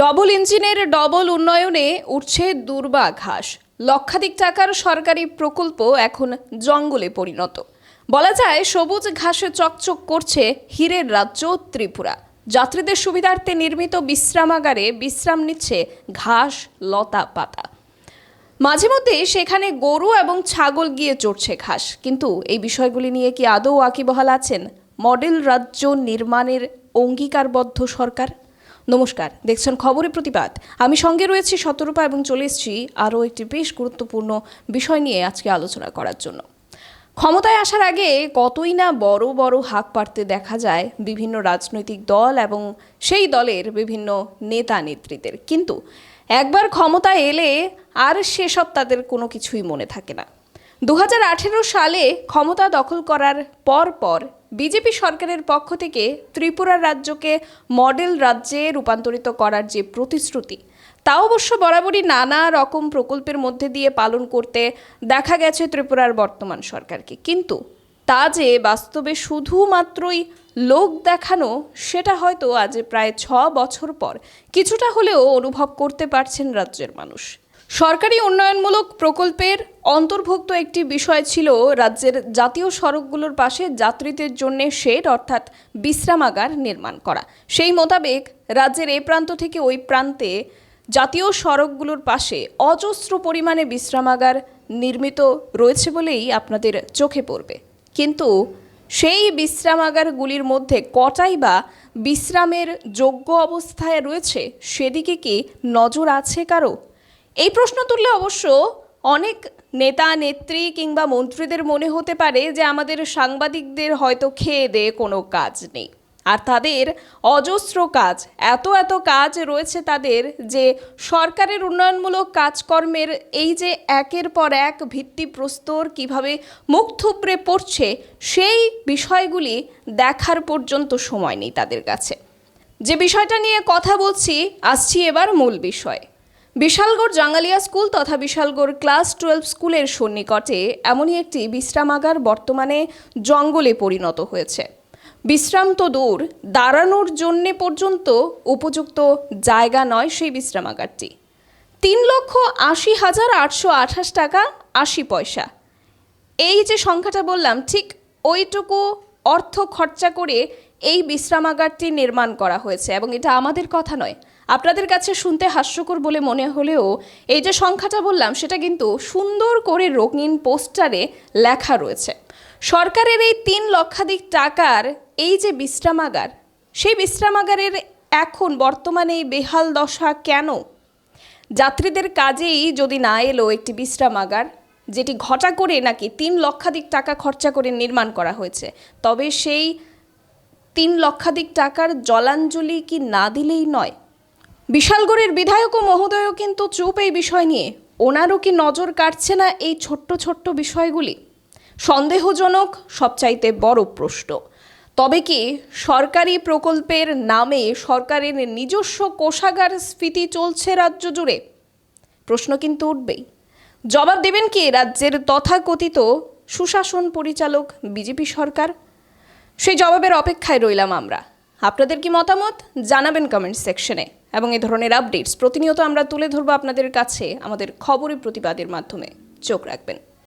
Double ইঞ্জিনের double উন্নয়নে উঠছে দুর্বাঘাস লক্ষাধিক টাকার সরকারি প্রকল্প এখন জঙ্গলে পরিণত। বলা যায়, সবুজ ঘাসে চকচক করছে হীরের রাজ্য ত্রিপুরা। যাত্রীদের সুবিধার্থে নির্মিত বিশ্রামাগারে বিশ্রাম নিচ্ছে ঘাস লতা পাতা। মাঝে মধ্যে সেখানে গরু এবং ছাগল গিয়ে চড়ছে ঘাস। কিন্তু এই বিষয়গুলি নিয়ে কি আদৌ আকিবহাল আছেন মডেল রাজ্য নির্মাণের অঙ্গীকারবদ্ধ সরকার? নমস্কার, দেখছেন খবরে প্রতিবাদ। আমি সঙ্গে রয়েছি শতরূপা এবং চলে এসেছি আরও একটি বেশ গুরুত্বপূর্ণ বিষয় নিয়ে আজকে আলোচনা করার জন্য। ক্ষমতায় আসার আগে কতই না বড় বড় হাক পাড়তে দেখা যায় বিভিন্ন রাজনৈতিক দল এবং সেই দলের বিভিন্ন নেতা নেত্রীদের। কিন্তু একবার ক্ষমতায় এলে আর সেসব তাদের কোনো কিছুই মনে থাকে না। দু হাজার আঠেরো সালে ক্ষমতা দখল করার পর পর বিজেপি সরকারের পক্ষ থেকে ত্রিপুরা রাজ্যকে মডেল রাজ্যে রূপান্তরিত করার যে প্রতিশ্রুতি, তা অবশ্য বরাবরই নানা রকম প্রকল্পের মধ্যে দিয়ে পালন করতে দেখা গেছে ত্রিপুরার বর্তমান সরকারকে। কিন্তু তা যে বাস্তবে শুধুমাত্রই লোক দেখানো, সেটা হয়তো আজ প্রায় ছ বছর পর কিছুটা হলেও অনুভব করতে পারছেন রাজ্যের মানুষ। সরকারি উন্নয়নমূলক প্রকল্পের অন্তর্ভুক্ত একটি বিষয় ছিল রাজ্যের জাতীয় সড়কগুলোর পাশে যাত্রীদের জন্য শেড, অর্থাৎ বিশ্রামাগার নির্মাণ করা। সেই মোতাবেক রাজ্যের এ প্রান্ত থেকে ওই প্রান্তে জাতীয় সড়কগুলোর পাশে অজস্র পরিমাণে বিশ্রামাগার নির্মিত রয়েছে বলেই আপনাদের চোখে পড়বে। কিন্তু সেই বিশ্রামাগারগুলির মধ্যে কটাই বা বিশ্রামের যোগ্য অবস্থায় রয়েছে, সেদিকে কি নজর আছে কারও? এই প্রশ্ন তুললে অবশ্য অনেক নেতা, নেত্রী কিংবা মন্ত্রীদের মনে হতে পারে যে আমাদের সাংবাদিকদের হয়তো খেয়ে দেয়ে কোনো কাজ নেই। আর তাদের অজস্র কাজ, এত এত কাজ রয়েছে তাদের যে সরকারের উন্নয়নমূলক কাজকর্মের এই যে একের পর এক ভিত্তিপ্রস্তর কীভাবে মুখ থুবড়ে পড়ছে, সেই বিষয়গুলি দেখার পর্যন্ত সময় নেই তাদের কাছে। যে বিষয়টা নিয়ে কথা বলছি, আসছি এবার মূল বিষয়। বিশালগড় জাঙ্গালিয়া স্কুল তথা বিশালগড় ক্লাস টুয়েলভ স্কুলের সন্নিকটে এমনই একটি বিশ্রামাগার বর্তমানে জঙ্গলে পরিণত হয়েছে। বিশ্রাম তো দূর, দাঁড়ানোর জন্যে পর্যন্ত উপযুক্ত জায়গা নয় সেই বিশ্রামাগারটি। তিন লক্ষ আশি হাজার আটশো আঠাশ টাকা আশি পয়সা। এই যে সংখ্যাটা বললাম, ঠিক ওইটুকু অর্থ খরচা করে এই বিশ্রামাগারটি নির্মাণ করা হয়েছে এবং এটা আমাদের কথা নয় আপনাদের কাছে শুনতে হাস্যকর বলে মনে হলেও এই যে সংখ্যাটা বললাম, সেটা কিন্তু সুন্দর করে রঙিন পোস্টারে লেখা রয়েছে। সরকারের এই তিন লক্ষাধিক টাকার এই যে বিশ্রামাগার, সেই বিশ্রামাগারের এখন বর্তমানে এই বেহাল দশা কেন? যাত্রীদের কাজেই যদি না এলো একটি বিশ্রামাগার, যেটি ঘটা করে নাকি তিন লক্ষাধিক টাকা খরচা করে নির্মাণ করা হয়েছে, তবে সেই তিন লক্ষাধিক টাকার জলাঞ্জলি কি না দিলেই নয়? বিশালগড়ের বিধায়ক ও মহোদয়ও কিন্তু চুপ এই বিষয় নিয়ে। ওনারও কি নজর কাটছে না এই ছোট্ট ছোট্ট বিষয়গুলি? সন্দেহজনক, সবচাইতে বড় প্রশ্ন। তবে কি সরকারি প্রকল্পের নামে সরকারের নিজস্ব কোষাগার স্ফীতি চলছে রাজ্য জুড়ে? প্রশ্ন কিন্তু উঠবেই। জবাব দেবেন কি রাজ্যের তথাকথিত সুশাসন পরিচালক বিজেপি সরকার? সেই জবাবের অপেক্ষায় রইলাম আমরা। আপনাদের কি মতামত? জানাবেন কমেন্ট সেকশনে এবং এ ধরনের আপডেটস প্রতিনিয়ত আমরা তুলে ধরবো আপনাদের কাছে আমাদের খবরের প্রতিবাদের মাধ্যমে। চোখ রাখবেন।